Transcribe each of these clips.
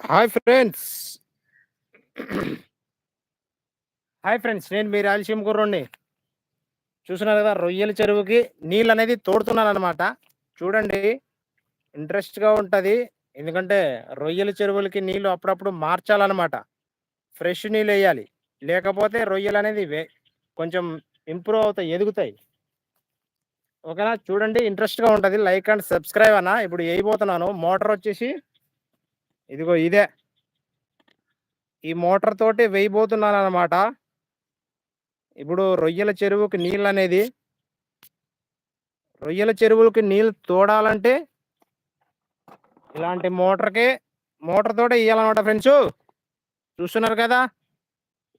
Hi friends hi friends నేను మీ రాయలసీమ గుర్రోడిని చూస్తున్నారు కదా రొయ్యల చెరువుకి నీళ్ళు అనేది తోడుతున్నాను అనమాట చూడండి ఇంట్రెస్ట్గా ఉంటుంది. ఎందుకంటే రొయ్యల చెరువులకి నీళ్ళు అప్పుడప్పుడు మార్చాలన్నమాట. ఫ్రెష్ నీళ్ళు వేయాలి. లేకపోతే రొయ్యలు అనేది వే- కొంచెం ఇంప్రూవ్ అవుతాయి ఎదుగుతాయి. ఓకేనా? చూడండి ఇంట్రెస్ట్గా ఉంటుంది. లైక్ అండ్ సబ్స్క్రైబ్ అన్న. ఇప్పుడు వేయబోతున్నాను. మోటార్ వచ్చేసి ఇదిగో ఇదే. ఈ మోటార్ తోటి వేయబోతున్నాను అనమాట ఇప్పుడు రొయ్యల చెరువుకి నీళ్ళు అనేది రొయ్యల చెరువులకి నీళ్ళు తోడాలంటే ఇలాంటి మోటార్కి మోటార్ తోటే వేయాలన్నమాట ఫ్రెండ్స్. చూస్తున్నారు కదా?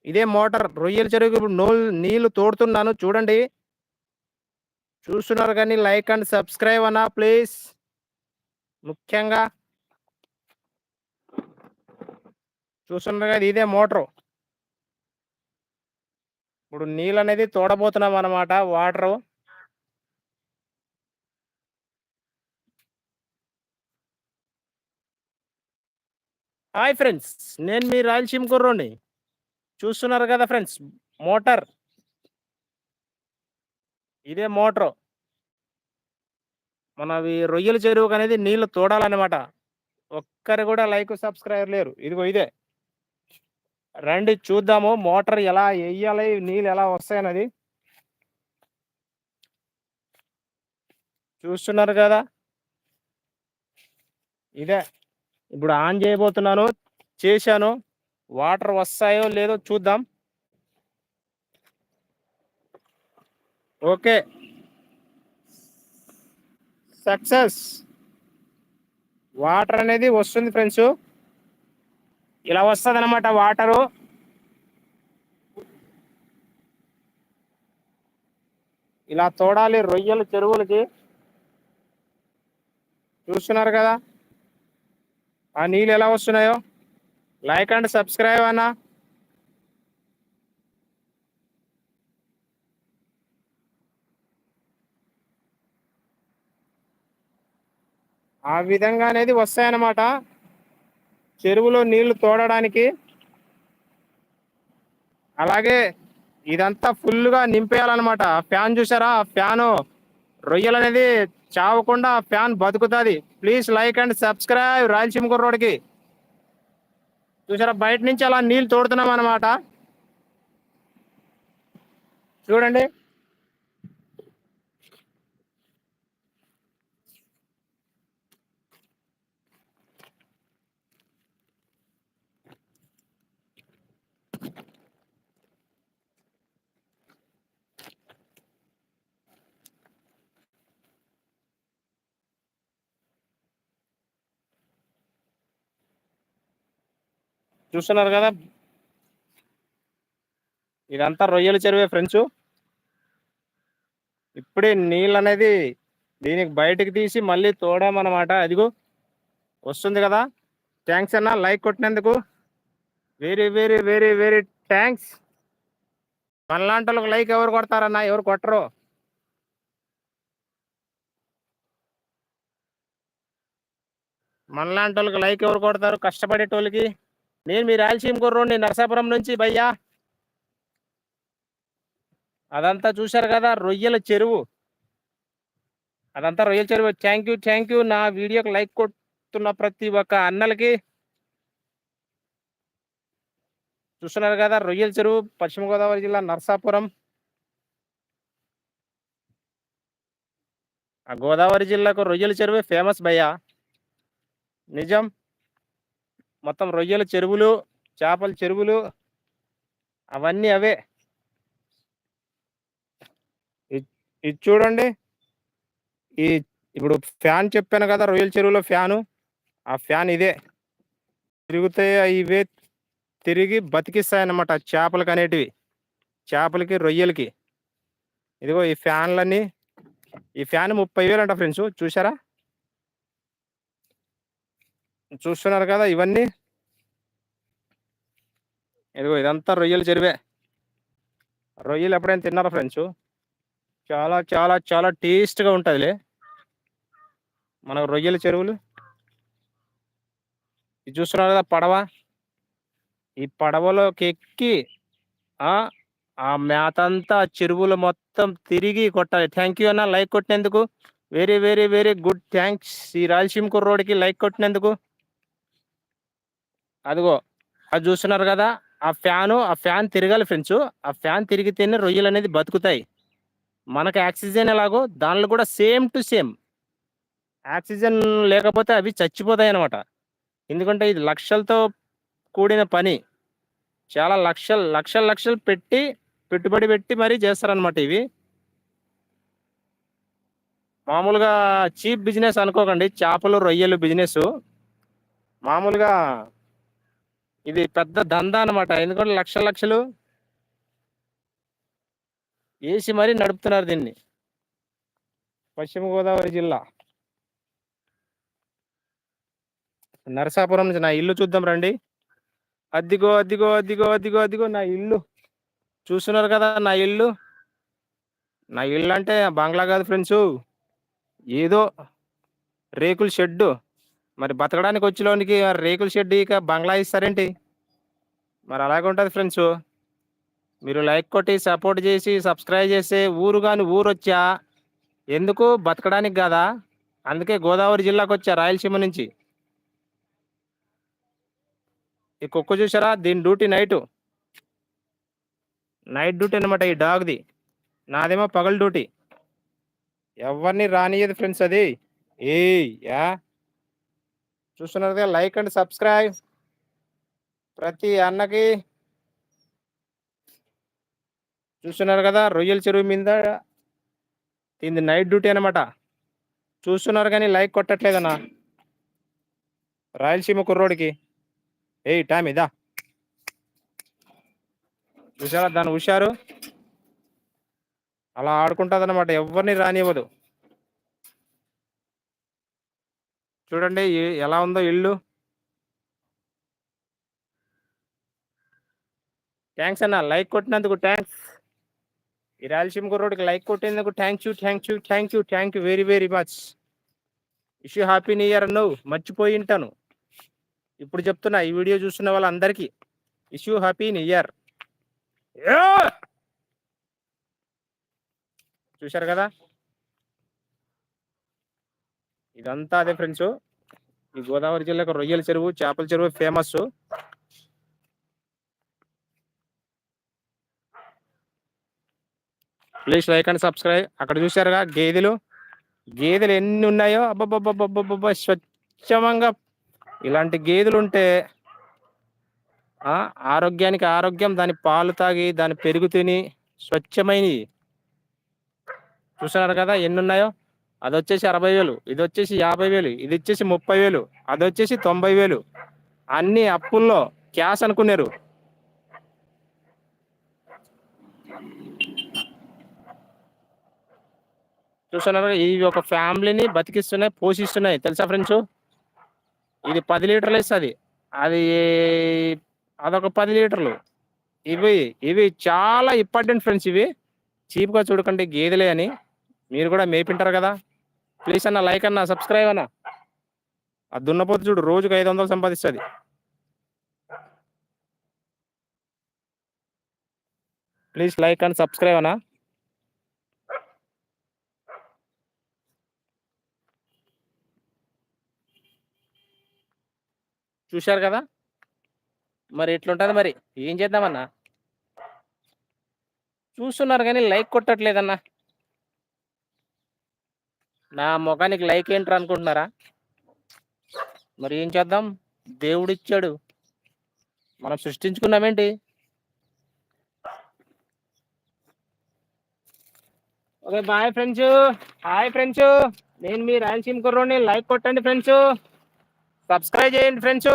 ఇదే మోటార్ రొయ్యల చెరువుకి ఇప్పుడు నో నీళ్ళు తోడుతున్నాను చూడండి. చూస్తున్నారు కానీ లైక్ అండ్ సబ్స్క్రైబ్ అన్నా ప్లీజ్. ముఖ్యంగా చూస్తున్నారు కదా ఇదే మోటరు. ఇప్పుడు నీళ్ళు అనేది తోడబోతున్నాం అన్నమాట వాటరు. హాయ్ ఫ్రెండ్స్ నేను మీ రాయలసీమ కుర్రోని చూస్తున్నారు కదా ఫ్రెండ్స్ మోటార్. ఇదే మోటార్. మనవి రొయ్యల చెరువుకు అనేది నీళ్ళు తోడాలన్నమాట. ఒక్కరు కూడా లైక్ సబ్స్క్రైబర్ లేరు. ఇదిగో ఇదే. రండి చూద్దాము. మోటార్ ఎలా వేయాలి నీళ్ళు ఎలా వస్తాయన్నది. చూస్తున్నారు కదా? ఇదే. ఇప్పుడు ఆన్ చేయబోతున్నాను. చేశాను. వాటర్ వస్తాయో లేదో చూద్దాం. ఓకే. సక్సెస్. వాటర్ అనేది వస్తుంది ఫ్రెండ్స్. ఇలా వస్తుంది అనమాట వాటరు. ఇలా తోడాలి రొయ్యలు చెరువులకి. చూస్తున్నారు కదా? ఆ నీళ్ళు ఎలా వస్తున్నాయో? లైక్ అండ్ సబ్స్క్రైబ్ అన్న. ఆ విధంగా అనేది వస్తాయన్నమాట. చెరువులో నీళ్ళు తోడడానికి. అలాగే ఇదంతా ఫుల్గా నింపేయాలన్నమాట. ఫ్యాన్ చూసారా ఫ్యాను రొయ్యలు అనేది చావకుండా ఫ్యాన్ బతుకుతుంది. Please like and subscribe Rayalaseema కుర్రోడికి చూసారా బయట నుంచి అలా నీళ్ళు తోడుతున్నాం అనమాట చూడండి. చూస్తున్నారు కదా? ఇదంతా రొయ్యల చెరువే ఫ్రెండ్స్ ఇప్పుడే నీళ్ళు అనేది దీనికి బయటకు తీసి మళ్ళీ తోడామన్నమాట. అదిగో వస్తుంది కదా? థ్యాంక్స్ అన్న like కొట్టినందుకు. Very very very very thanks మనలాంటి వాళ్ళకి లైక్ ఎవరు కొడతారన్నా ఎవరు కొట్టరు. మనలాంటి వాళ్ళకి లైక్ ఎవరు కొడతారు? కష్టపడేటోళ్ళకి నేను మీ రాయలసీమ కుర్రోడిని నరసాపురం నుంచి భయ్యా. అదంతా చూశారు కదా రొయ్యల చెరువు. అదంతా రొయ్యల చెరువు. థ్యాంక్ యూ థ్యాంక్ యూ నా వీడియోకి లైక్ కొడుతున్న ప్రతి ఒక్క అన్నలకి. చూస్తున్నారు కదా రొయ్యల చెరువు పశ్చిమ గోదావరి జిల్లా నరసాపురం. ఆ గోదావరి జిల్లాకు రొయ్యల చెరువే ఫేమస్ భయ్యా. నిజం? మొత్తం రొయ్యల చెరువులు చేపల చెరువులు అవన్నీ అవే. ఇది చూడండి. ఈ ఇప్పుడు ఫ్యాన్ చెప్పాను కదా రొయ్యల చెరువులో ఫ్యాను. ఆ ఫ్యాన్ ఇదే. తిరుగుతాయి ఇవే తిరిగి బతికిస్తాయన్నమాట చేపలకి అనేటివి. చేపలకి రొయ్యలకి. ఇదిగో ఈ ఫ్యాన్లన్నీ. ఈ ఫ్యాన్ ముప్పై వేలు అంట ఫ్రెండ్స్ చూసారా చూస్తున్నారు కదా ఇవన్నీ. ఇదిగో ఇదంతా రొయ్యల చెరువే. రొయ్యలు ఎప్పుడైనా తిన్నారా ఫ్రెండ్స్? చాలా చాలా చాలా టేస్ట్గా ఉంటుందిలే. మనకు రొయ్యల చెరువులు. ఇది చూస్తున్నారు కదా పడవ. ఈ పడవలోకి ఎక్కి ఆ ఆ మేత అంతా చెరువులు మొత్తం తిరిగి కొట్టాలి. థ్యాంక్ యూ అన్న like కొట్టినందుకు. Very very very good thanks ఈ రాయలసీమ కుర్రోడికి లైక్ కొట్టినందుకు. అదిగో అది చూస్తున్నారు కదా ఆ ఫ్యాను ఆ ఫ్యాన్ తిరగాలి ఫ్రెండ్స్. ఆ ఫ్యాన్ తిరిగితేనే రొయ్యలు అనేది బతుకుతాయి. మనకు ఆక్సిజన్ ఎలాగో దానిలో కూడా సేమ్ టు సేమ్. ఆక్సిజన్ లేకపోతే అవి చచ్చిపోతాయి అన్నమాట. ఎందుకంటే ఇది లక్షలతో కూడిన పని. చాలా లక్షలు లక్షలు లక్షలు పెట్టి పెట్టుబడి పెట్టి మరీ చేస్తారనమాట ఇవి. మామూలుగా చీప్ బిజినెస్ అనుకోకండి చేపలు రొయ్యలు బిజినెస్ మామూలుగా ఇది పెద్ద దందా అనమాట ఎందుకంటే లక్షల లక్షలు వేసి మరీ నడుపుతున్నారు దీన్ని. పశ్చిమ గోదావరి జిల్లా. నరసాపురం నుంచి నా ఇల్లు చూద్దాం రండి. అద్దిగో అద్దిగో అద్దిగో అద్దిగో అద్దిగో నా ఇల్లు. చూస్తున్నారు కదా నా ఇల్లు. నా ఇల్లు అంటే బంగ్లా కాదు ఫ్రెండ్స్. ఏదో రేకుల షెడ్డు. మరి బతకడానికి వచ్చేలోనికి రేకుల షెడ్ ఇక బంగ్లా ఇస్తారేంటి? మరి అలాగే ఉంటుంది ఫ్రెండ్స్. మీరు లైక్ కొట్టి సపోర్ట్ చేసి సబ్స్క్రైబ్ చేస్తే ఊరు కానీ ఊరు వచ్చా? ఎందుకు? బతకడానికి కాదా? అందుకే గోదావరి జిల్లాకు వచ్చా రాయలసీమ నుంచి. ఈ కుక్క చూసారా దీని డ్యూటీ నైట్. నైట్ డ్యూటీ అనమాట ఈ డాగ్ది. నాదేమో పగల డ్యూటీ. ఎవరిని రానియదు ఫ్రెండ్స్ అది. ఏ యా? చూస్తున్నారు కదా లైక్ అండ్ సబ్స్క్రైబ్ ప్రతి అన్నకి. చూస్తున్నారు కదా రొయ్యల చెరువు మీద దీని నైట్ డ్యూటీ అనమాట చూస్తున్నారు కానీ లైక్ కొట్టట్లేదన్నా రాయలసీమ కుర్రోడికి. ఏయ్ టైం ఇదా చూసారా దాని హుషారు? అలా ఆడుకుంటుంది అనమాట ఎవరిని రానివ్వదు. చూడండి ఎలా ఉందో ఇల్లు. థ్యాంక్స్ అన్న లైక్ కొట్టినందుకు థ్యాంక్స్ ఈ రాయలసీమ కుర్రోడికి like కొట్టినందుకు thank you thank you thank you thank you very very much wish you happy new year అన్నావు మర్చిపోయి ఉంటాను. ఇప్పుడు చెప్తున్నా ఈ వీడియో చూస్తున్న వాళ్ళందరికీ ఇష్యూ హ్యాపీ న్యూ ఇయర్ చూశారు కదా? ఇదంతా అదే ఫ్రెండ్స్. ఈ గోదావరి జిల్లాకు రొయ్యల చెరువు చేపల చెరువు famous. Please like and subscribe. అక్కడ చూసారుగా గేదెలు. గేదెలు ఎన్ని ఉన్నాయో అబ్బబ్బబ్బబ్బబ్బ స్వచ్ఛమంగా. ఇలాంటి గేదెలు ఉంటే ఆ, ఆరోగ్యానికి ఆరోగ్యం దాని పాలు తాగి దాని పెరుగు తిని స్వచ్ఛమైనవి చూస్తున్నారు కదా ఎన్ని ఉన్నాయో? అది వచ్చేసి అరవై వేలు ఇది వచ్చేసి యాభై వేలు ఇది వచ్చేసి ముప్పై వేలు అది వచ్చేసి తొంభై వేలు అన్ని అప్పుల్లో క్యాష్ అనుకున్నారు చూస్తున్నారు ఇవి ఒక ఫ్యామిలీని బతికిస్తున్నాయి పోషిస్తున్నాయి. తెలుసా ఫ్రెండ్స్? ఇది పది లీటర్లు ఇస్తుంది అది అదొక పది లీటర్లు. ఇవి ఇవి చాలా ఇంపార్టెంట్ ఫ్రెండ్స్ ఇవి. చీప్గా చూడకండి గేదెలే అని. మీరు కూడా మేపింటారు కదా. ప్లీజ్ అన్న లైక్ అన్న సబ్స్క్రైబ్ అన్న. ఆ దున్నపోతు చూడు రోజుకు ఐదు వందలు సంపాదిస్తుంది. ప్లీజ్ లైక్ అండ్ సబ్స్క్రైబ్ అన్న. చూశారు కదా? మరి ఎట్లుంటుంది మరి? ఏం చేద్దామన్నా? చూస్తున్నారు కానీ లైక్ కొట్టట్లేదన్నా. నా ముఖానికి లైక్ ఏంట్రా అనుకుంటున్నారా? మరి ఏం చేద్దాం? దేవుడు ఇచ్చాడు మనం సృష్టించుకున్నామేంటి? Okay bye friends. Hi friends. నేను మీ రాయలసీమ కుర్రోని లైక్ కొట్టండి ఫ్రెండ్స్. సబ్స్క్రైబ్ చేయండి ఫ్రెండ్స్.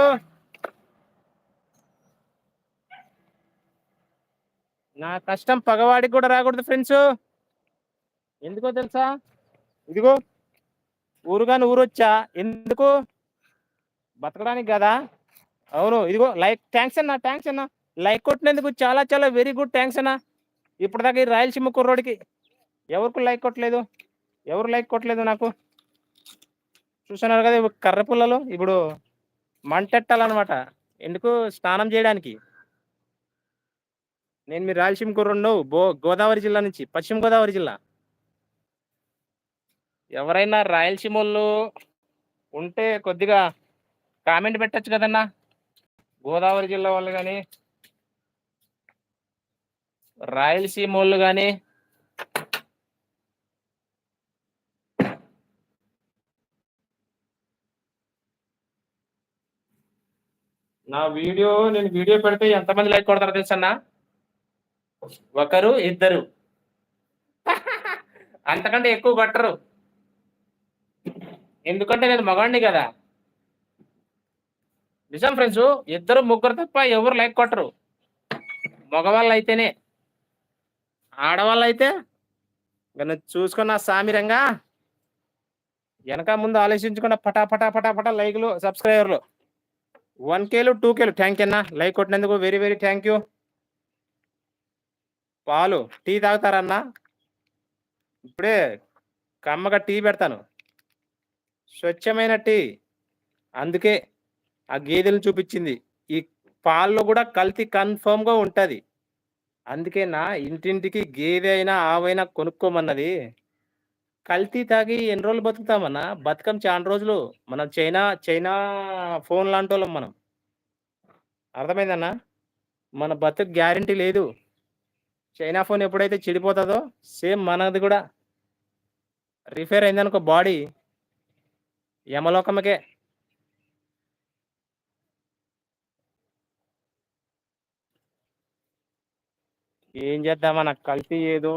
నా కష్టం పగవాడికి కూడా రాకూడదు ఫ్రెండ్స్. ఎందుకో తెలుసా? ఇదిగో ఊరుగాని ఊరొచ్చా ఎందుకు? బతకడానికి కదా? అవును ఇదిగో లైక్ థ్యాంక్స్ అన్న థ్యాంక్స్ అన్న. లైక్ కొట్టినందుకు చాలా చాలా వెరీ గుడ్ థ్యాంక్స్ అన్న. ఇప్పటిదాకా ఈ రాయలసీమ కుర్రోడికి ఎవరికి లైక్ కొట్టలేదు? ఎవరు లైక్ కొట్టలేదు నాకు? చూస్తున్నారు కదా ఇప్పుడు కర్ర పుల్లలు. ఇప్పుడు మంటెట్టాలన్నమాట. ఎందుకు? స్నానం చేయడానికి. నేను మీ రాయలసీమ కుర్రుండు బో గోదావరి జిల్లా నుంచి పశ్చిమ గోదావరి జిల్లా. ఎవరైనా రాయలసీమ వాళ్ళు ఉంటే కొద్దిగా కామెంట్ పెట్టచ్చు కదన్నా. గోదావరి జిల్లా వాళ్ళు కానీ రాయలసీమ వాళ్ళు కానీ నా వీడియో నేను వీడియో పెడితే ఎంతమంది లైక్ కొడతారో తెలుసన్నా? ఒకరు ఇద్దరు. అంతకంటే ఎక్కువ కొట్టరు. ఎందుకంటే నేను మగాడిని కదా. నిజం ఫ్రెండ్స్ ఇద్దరు ముగ్గురు తప్ప ఎవరు లైక్ కొట్టరు. మగవాళ్ళు అయితేనే ఆడవాళ్ళు అయితే నేను చూసుకున్న సామిరంగా వెనక ముందు ఆలోచించకుండా పటా పటా పటా పటా లైక్లు సబ్స్క్రైబర్లు. వన్ కేలు టూ కేలు థ్యాంక్ యూ అన్న. లైక్ కొట్టినందుకు వెరీ వెరీ థ్యాంక్ యూ పాలు టీ తాగుతారన్నా. ఇప్పుడే కమ్మగా టీ పెడతాను. స్వచ్ఛమైన టీ. అందుకే ఆ గేదెలను చూపించింది. ఈ పాల్లో కూడా కల్తీ కన్ఫర్మ్గా ఉంటుంది. అందుకే నా ఇంటింటికి గేదె అయినా ఆవైనా కొనుక్కోమన్నది. కల్తీ తాగి ఎన్ని రోజులు బతుకుతామన్నా? బతకం చాలా రోజులు. మనం చైనా చైనా ఫోన్ లాంటి వాళ్ళం మనం. అర్థమైందన్నా? మన బతుకు గ్యారంటీ లేదు. చైనా ఫోన్ ఎప్పుడైతే చెడిపోతుందో సేమ్ మనది కూడా. రిపేర్ అయిందనుకో బాడీ యమలోకముకే. ఏం చేద్దామన్న కల్తీ ఏదో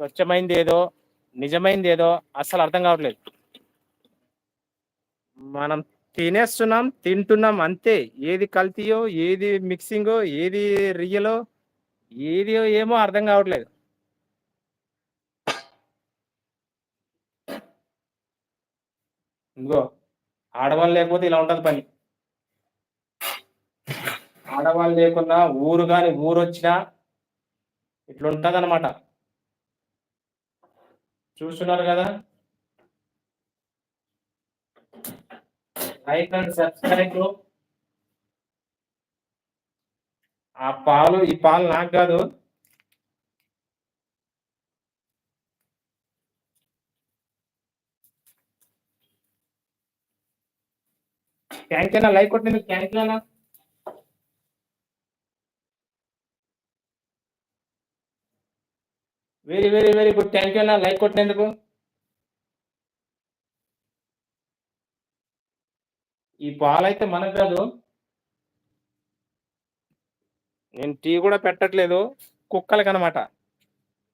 స్వచ్ఛమైంది ఏదో నిజమైంది ఏదో అస్సలు అర్థం కావట్లేదు. మనం తినేస్తున్నాం తింటున్నాం అంతే. ఏది కల్తీయో ఏది మిక్సింగో ఏది రియలో ఏది ఏమో అర్థం కావట్లేదు. ఇంకో ఆడవాళ్ళు లేకపోతే ఇలా ఉంటది పని. ఆడవాళ్ళు లేకున్నా ఊరు కానీ ఊరు వచ్చినా ఇట్లుంటది అనమాట చూస్తున్నారు కదా? లైక్ అండ్ సబ్స్క్రైబ్ ఆ పాలు ఈ పాలు నాకు కాదు. థ్యాంక్ యూ లైక్ కొట్టినందుకు థ్యాంక్ యూ అన్నా. Very very very good thank you అన్న లైక్ కొట్టినందుకు. ఈ పాలైతే అయితే మనకు కాదు. నేను టీ కూడా పెట్టట్లేదు. కుక్కలకి అనమాట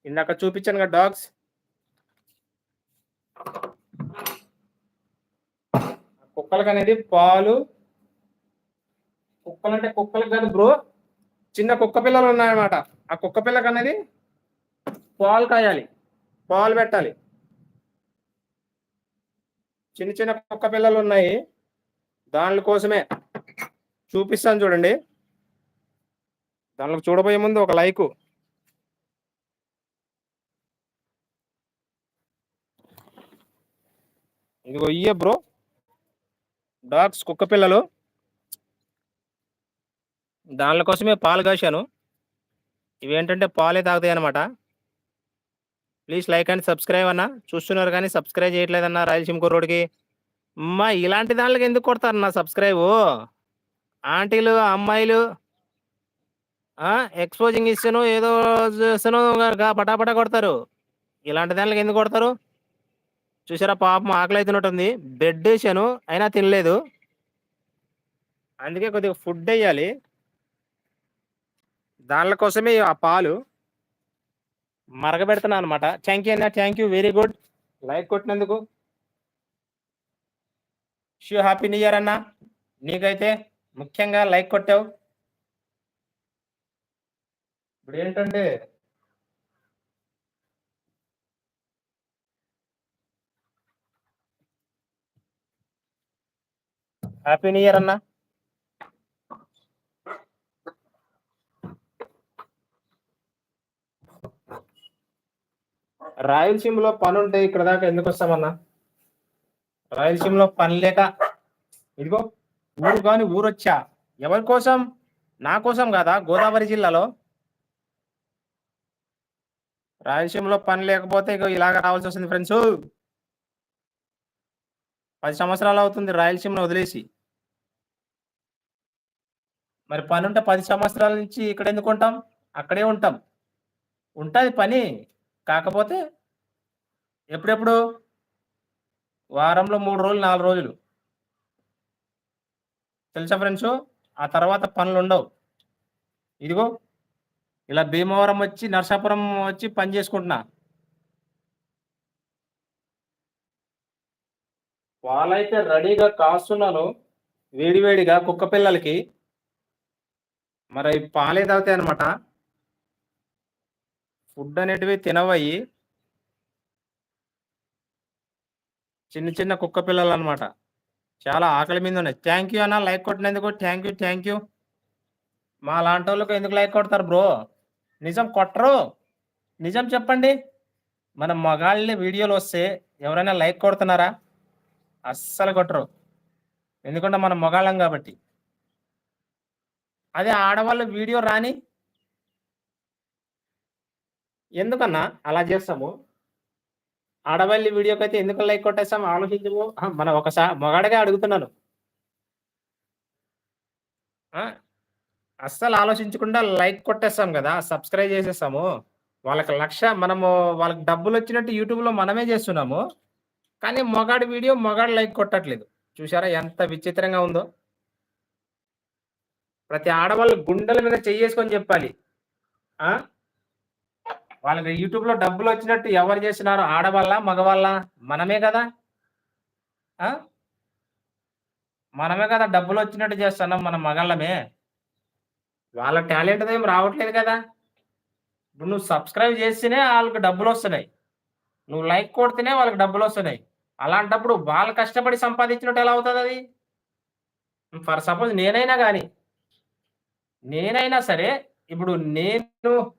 ఇందాక చూపించాను కదా డాగ్స్ కుక్కలకి అనేది పాలు. కుక్కలు అంటే కుక్కలకి కాదు బ్రో చిన్న కుక్క పిల్లలు ఉన్నాయన్నమాట. ఆ కుక్క పిల్లకి అనేది పాలు కాయాలి పాలు పెట్టాలి. చిన్న చిన్న కుక్క పిల్లలు ఉన్నాయి. దాని కోసమే చూపిస్తాను చూడండి. దానిలో చూడబోయే ముందు ఒక లైకు. ఇదిగో ఇయ్యే బ్రో. డాగ్స్ కుక్క పిల్లలు. దానిల కోసమే పాలు కాశాను. ఇవేంటంటే పాలే తాగుతాయి అనమాట ప్లీజ్ లైక్ అండ్ సబ్స్క్రైబ్ అన్న. చూస్తున్నారు కానీ సబ్స్క్రైబ్ చేయట్లేదన్న రాయలసీమ కుర్రోడికి అమ్మా ఇలాంటి దానికి ఎందుకు కొడతారు నా సబ్స్క్రైబ్? ఆంటీలు అమ్మాయిలు ఎక్స్పోజింగ్ ఇస్తాను ఏదో చేస్తాను పటాపటా కొడతారు. ఇలాంటి దానికి ఎందుకు కొడతారు? చూసారా పాపం ఆకలి అవుతున్నట్టుంది బెడ్ వేసాను అయినా తినలేదు. అందుకే కొద్దిగా ఫుడ్ వేయాలి. దానిల కోసమే ఆ పాలు మరగబెడుతున్నా అనమాట థ్యాంక్ యూ అన్న thank you very good like కొట్టినందుకు. షూ హ్యాపీ న్యూ ఇయర్ అన్న. నీకైతే ముఖ్యంగా లైక్ కొట్టావు. ఇప్పుడు ఏంటంటే హ్యాపీ న్యూ ఇయర్ అన్న. రాయలసీమలో పని ఉంటే ఇక్కడ దాకా ఎందుకు వస్తామన్నా? రాయలసీమలో పని లేక ఇదిగో ఊరు కాని ఊరొచ్చా? ఎవరి కోసం? నా కోసం కాదా? గోదావరి జిల్లాలో. రాయలసీమలో పని లేకపోతే ఇక ఇలాగ రావాల్సి వస్తుంది ఫ్రెండ్స్. పది సంవత్సరాలు అవుతుంది రాయలసీమను వదిలేసి. మరి పని ఉంటే పది సంవత్సరాల నుంచి ఇక్కడ ఎందుకు ఉంటాం? అక్కడే ఉంటాం. ఉంటుంది పని. కాకపోతే ఎప్పుడెప్పుడు? వారంలో మూడు రోజులు నాలుగు రోజులు. తెలుసా ఫ్రెండ్స్ ఆ తర్వాత పనులు ఉండవు. ఇదిగో ఇలా భీమవరం వచ్చి నర్సాపురం వచ్చి పని చేసుకుంటున్నా. వాళ్ళైతే రెడీగా కాస్తున్నాను. వేడివేడిగా కుక్క పిల్లలకి మరి అవి పాలే తాగుతాయి అనమాట ఫుడ్ అనేటివి తినవయి చిన్న చిన్న కుక్క పిల్లలు అనమాట చాలా ఆకలి మీద ఉన్నాయి. థ్యాంక్ యూ అన్న లైక్ కొట్టినందుకు థ్యాంక్ యూ థ్యాంక్ యూ మా లాంటి వాళ్ళకి ఎందుకు లైక్ కొడతారు బ్రో నిజం కొట్టరు. నిజం చెప్పండి. మన మగాళ్ళని వీడియోలు వస్తే ఎవరైనా లైక్ కొడుతున్నారా? అస్సలు కొట్టరు. ఎందుకంటే మనం మగాళ్ళం కాబట్టి. అదే ఆడవాళ్ళ వీడియో రాని. ఎందుకన్నా? అలా చేస్తాము. ఆడవాళ్ళ వీడియోకి అయితే ఎందుకు లైక్ కొట్టేస్తాం? ఆలోచించము. మనం ఒకసారి మగాడగా అడుగుతున్నాను. ఆ, అస్సలు ఆలోచించకుండా లైక్ కొట్టేస్తాం కదా సబ్స్క్రైబ్ చేసేస్తాము. వాళ్ళకి లక్ష మనము వాళ్ళకి డబ్బులు వచ్చినట్టు యూట్యూబ్లో మనమే చేస్తున్నాము. కానీ మొగాడి వీడియో మొగాడు లైక్ కొట్టట్లేదు. చూసారా ఎంత విచిత్రంగా ఉందో? ప్రతి ఆడవాళ్ళు గుండెల మీద చెయ్యేసుకొని చెప్పాలి. వాళ్ళకి యూట్యూబ్లో డబ్బులు వచ్చినట్టు ఎవరు చేస్తున్నారు? ఆడవాళ్ళ మగవాళ్ళ? మనమే కదా. మనమే కదా డబ్బులు వచ్చినట్టు చేస్తున్నాం మన మగళ్ళమే. వాళ్ళ టాలెంట్ ఏం రావట్లేదు కదా. ఇప్పుడు నువ్వు సబ్స్క్రైబ్ చేస్తేనే వాళ్ళకి డబ్బులు వస్తున్నాయి. నువ్వు లైక్ కొడితేనే వాళ్ళకి డబ్బులు వస్తున్నాయి. అలాంటప్పుడు వాళ్ళు కష్టపడి సంపాదించినట్టు ఎలా అవుతుంది అది? ఫర్ సపోజ్ నేనైనా కానీ నేనైనా సరే ఇప్పుడు నేను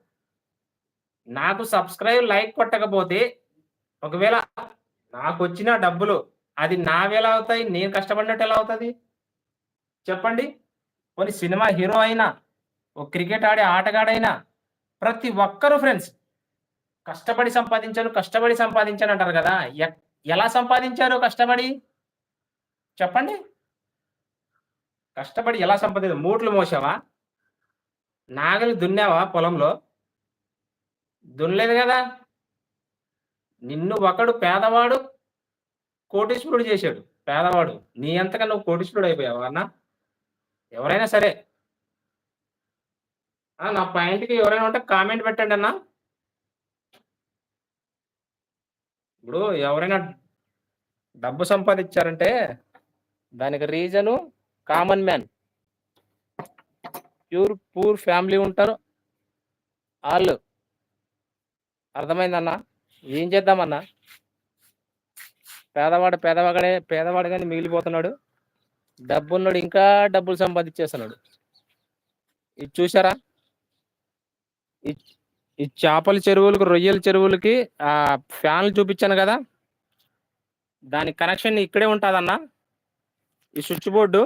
నాకు సబ్స్క్రైబ్ లైక్ కొట్టకపోతే ఒకవేళ నాకు వచ్చిన డబ్బులు అది నావేలా అవుతాయి? నేను కష్టపడినట్టు ఎలా అవుతుంది? చెప్పండి. కొన్ని సినిమా హీరో అయినా ఓ క్రికెట్ ఆడే ఆటగాడైనా ప్రతి ఒక్కరు ఫ్రెండ్స్ కష్టపడి సంపాదించాను కష్టపడి సంపాదించాను అంటారు కదా. ఎ- ఎలా సంపాదించారు కష్టపడి? చెప్పండి. కష్టపడి ఎలా సంపాదించారు? మూట్లు మోసావా? నాగలి దున్నావా పొలంలో? దున్నలేదు కదా. నిన్ను ఒకడు పేదవాడు కోటీశ్వరుడు చేశాడు. పేదవాడు నీ అంతగా నువ్వు కోటీశ్వరుడు అయిపోయావు అన్న? ఎవరైనా సరే. నా పాయింట్కి ఎవరైనా ఉంటే కామెంట్ పెట్టండి అన్న. ఇప్పుడు ఎవరైనా డబ్బు సంపాదించారంటే దానికి reason common man. Pure poor family ఉంటారు. వాళ్ళు అర్థమైందన్నా? ఏం చేద్దామన్నా? పేదవాడు పేదవాడే పేదవాడు కానీ మిగిలిపోతున్నాడు. డబ్బున్నాడు ఇంకా డబ్బులు సంపాదించేస్తున్నాడు. ఇది చూసారా ఈ చేపల చెరువులకు రొయ్యల చెరువులకి ఆ ఫ్యాన్లు చూపించాను కదా? దాని కనెక్షన్ ఇక్కడే ఉంటుందన్న. ఈ స్విచ్ బోర్డు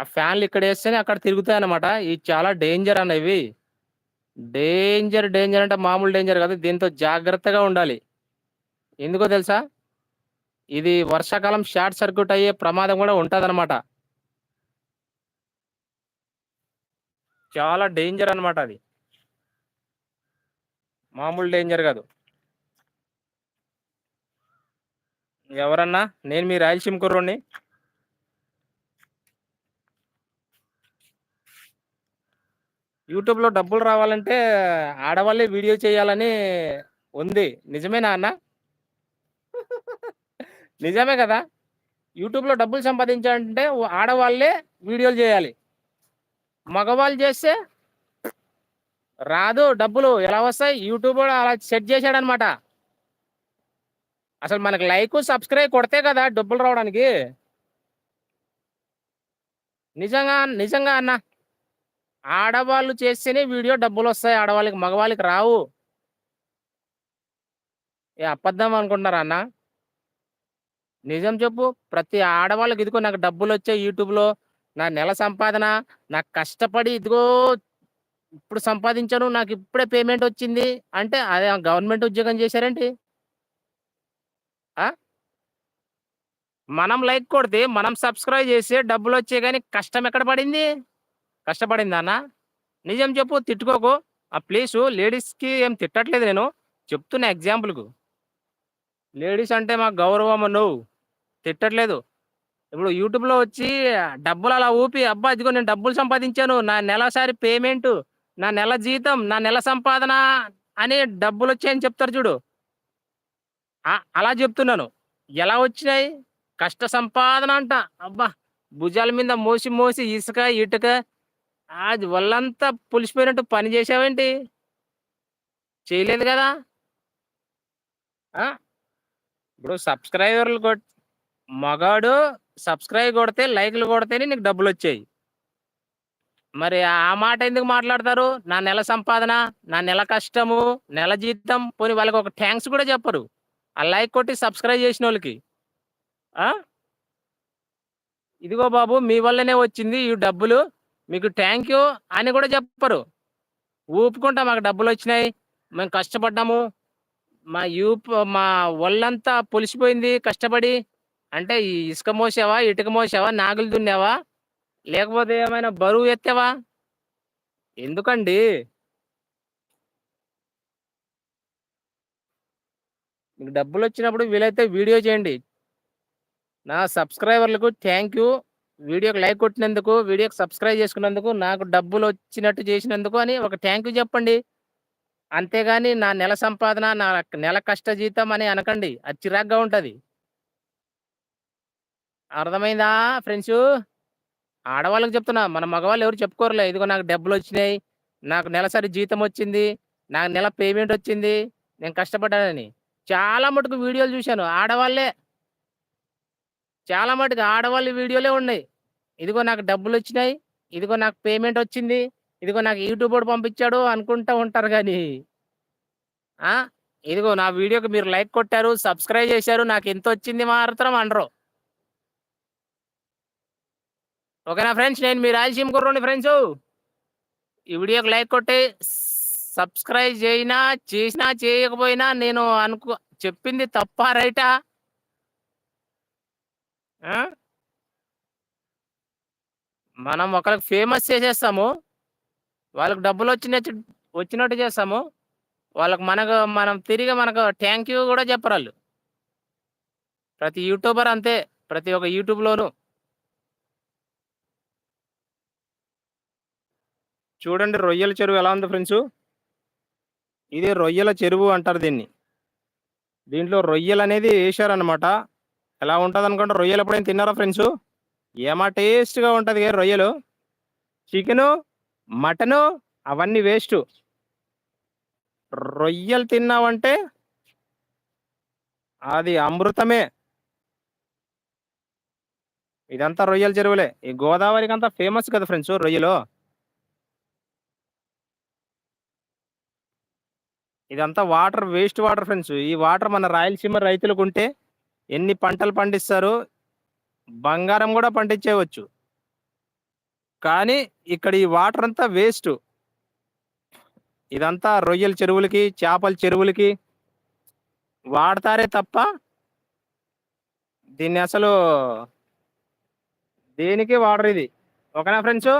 ఆ ఫ్యాన్లు ఇక్కడ వేస్తేనే అక్కడ తిరుగుతాయి అనమాట ఇది చాలా డేంజర్ అనేవి డేంజర్ డేంజర్ అంటే మామూలు డేంజర్ కాదు. దీంతో జాగ్రత్తగా ఉండాలి. ఎందుకో తెలుసా? ఇది వర్షాకాలం షార్ట్ సర్క్యూట్ అయ్యే ప్రమాదం కూడా ఉంటుందన్నమాట. చాలా డేంజర్ అనమాట అది. మామూలు డేంజర్ కాదు. ఎవరన్నా? నేను మీ రాయలసీమ కుర్రోడిని. యూట్యూబ్లో డబ్బులు రావాలంటే ఆడవాళ్ళే వీడియో చేయాలని ఉంది. నిజమేనా అన్న నిజమే కదా? యూట్యూబ్లో డబ్బులు సంపాదించాలంటే ఆడవాళ్ళే వీడియోలు చేయాలి. మగవాళ్ళు చేస్తే రాదు డబ్బులు. ఎలా వస్తాయి? యూట్యూబ్ కూడా అలా సెట్ చేశాడనమాట. అసలు మనకి లైక్ సబ్స్క్రైబ్ కొడితే కదా డబ్బులు రావడానికి. నిజంగా నిజంగా అన్న. ఆడవాళ్ళు చేస్తేనే వీడియో డబ్బులు వస్తాయి ఆడవాళ్ళకి మగవాళ్ళకి రావు. ఏ అబద్ధం అనుకుంటున్నారా అన్న? నిజం చెప్పు. ప్రతి ఆడవాళ్ళకి ఇదిగో నాకు డబ్బులు వచ్చాయి యూట్యూబ్లో. నా నెల సంపాదన నాకు కష్టపడి ఇదిగో ఇప్పుడు సంపాదించాను నాకు ఇప్పుడే పేమెంట్ వచ్చింది అంటే అదే గవర్నమెంట్ ఉద్యోగం చేశారేంటి? మనం లైక్ కొడితే మనం సబ్స్క్రైబ్ చేసి డబ్బులు వచ్చాయి కానీ కష్టం ఎక్కడ పడింది? కష్టపడింది అన్న నిజం చెప్పు తిట్టుకోకు. ఆ ప్లీజు లేడీస్కి ఏం తిట్టట్లేదు నేను. చెప్తున్నా ఎగ్జాంపుల్కు. లేడీస్ అంటే మాకు గౌరవం నువ్వు. తిట్టట్లేదు. ఇప్పుడు యూట్యూబ్లో వచ్చి డబ్బులు అలా ఊపి అబ్బా ఇదిగో నేను డబ్బులు సంపాదించాను. నా నెలసారి పేమెంట్ నా నెల జీతం నా నెల సంపాదన అని డబ్బులు వచ్చాయని చెప్తారు చూడు. అలా చెప్తున్నాను. ఎలా వచ్చినాయి? కష్ట సంపాదన అంట. అబ్బా భుజాల మీద మోసి మోసి ఇసుక ఇటుక అది వాళ్ళంతా పులిసిపోయినట్టు పని చేసావేంటి? చేయలేదు కదా? ఆ? ఇప్పుడు సబ్స్క్రైబర్లు కొట్ మగాడు సబ్స్క్రైబ్ కొడితే లైక్లు కొడితేనే నీకు డబ్బులు వచ్చాయి మరి ఆ మాట ఎందుకు మాట్లాడతారు? నా నెల సంపాదన నా నెల కష్టము నెల జీతం పోనీ వాళ్ళకి ఒక థ్యాంక్స్ కూడా చెప్పరు. ఆ లైక్ కొట్టి సబ్స్క్రైబ్ చేసిన వాళ్ళకి. ఆ? ఇదిగో బాబు మీ వల్లనే వచ్చింది ఈ డబ్బులు. మీకు థ్యాంక్ యూ అని కూడా చెప్పరు. ఊపుకుంటా మాకు డబ్బులు వచ్చినాయి మేము కష్టపడ్డాము. మా యూప్ మా ఒళ్ళంతా పొలిసిపోయింది కష్టపడి. అంటే ఈ ఇసుక మోసావా ఇటుక మోసావా నాగులు దున్నావా? లేకపోతే ఏమైనా బరువు ఎత్తావా? ఎందుకండి? మీకు డబ్బులు వచ్చినప్పుడు వీలైతే వీడియో చేయండి. నా సబ్స్క్రైబర్లకు థ్యాంక్ యూ వీడియోకి లైక్ కొట్టినందుకు వీడియోకి సబ్స్క్రైబ్ చేసుకున్నందుకు నాకు డబ్బులు వచ్చినట్టు చేసినందుకు అని ఒక థ్యాంక్ యూ చెప్పండి. అంతేగాని నా నెల సంపాదన నా నెల కష్ట జీతం అని అనకండి. అది చిరాగ్గా ఉంటుంది. అర్థమైందా ఫ్రెండ్స్ ఆడవాళ్ళకి చెప్తున్నా మన మగవాళ్ళు ఎవరు చెప్పుకోరులే. ఇదిగో నాకు డబ్బులు వచ్చినాయి నాకు నెలసరి జీతం వచ్చింది నాకు నెల పేమెంట్ వచ్చింది నేను కష్టపడ్డానని. చాలా మటుకు వీడియోలు చూశాను ఆడవాళ్ళే. చాలా మటుకు ఆడవాళ్ళ వీడియోలే ఉన్నాయి. ఇదిగో నాకు డబ్బులు వచ్చినాయి ఇదిగో నాకు పేమెంట్ వచ్చింది ఇదిగో నాకు యూట్యూబ్ వాడు పంపించాడు అనుకుంటూ ఉంటారు కానీ ఇదిగో నా వీడియోకి మీరు లైక్ కొట్టారు సబ్స్క్రైబ్ చేశారు నాకు ఎంత వచ్చింది మాత్రం అనరు. ఓకేనా ఫ్రెండ్స్? నేను మీ రాయలసీమ కుర్రోని ఫ్రెండ్స్. ఈ వీడియోకి లైక్ కొట్టి సబ్స్క్రైబ్ చేయినా చేసినా చేయకపోయినా నేను అనుకో చెప్పింది తప్ప రైటా? ఆ? మనం ఒకరికి ఫేమస్ చేసేస్తాము వాళ్ళకి డబ్బులు వచ్చినట్టు వచ్చినట్టు చేస్తాము వాళ్ళకి మనకు మనం తిరిగి మనకు థ్యాంక్ యూ కూడా చెప్పరు వాళ్ళు. ప్రతి యూట్యూబర్ అంతే ప్రతి ఒక్క యూట్యూబ్లోనూ చూడండి రొయ్యల చెరువు ఎలా ఉంది ఫ్రెండ్స్? ఇది రొయ్యల చెరువు అంటారు దీన్ని. దీంట్లో రొయ్యలు అనేది వేశారనమాట ఎలా ఉంటుంది అనుకుంటే రొయ్యలు ఎప్పుడైనా తిన్నారా ఫ్రెండ్స్? ఏమా టేస్ట్గా ఉంటుంది రొయ్యలు? చికెను మటను అవన్నీ వేస్ట్. రొయ్యలు తిన్నావంటే అది అమృతమే. ఇదంతా రొయ్యల చెరువులే. ఈ గోదావరికి అంతా ఫేమస్ కదా ఫ్రెండ్స్ రొయ్యలు. ఇదంతా వాటర్ వేస్ట్ వాటర్ ఫ్రెండ్స్. ఈ వాటర్ మన రాయలసీమ రైతులకు ఉంటే ఎన్ని పంటలు పండిస్తారు? బంగారం కూడా పండించేయవచ్చు. కానీ ఇక్కడ ఈ వాటర్ అంతా వేస్ట్. ఇదంతా రొయ్యల చెరువులకి చేపల చెరువులకి వాడతారే తప్ప దీన్ని అసలు దేనికి వాడరు ఇది. ఓకేనా ఫ్రెండ్స్?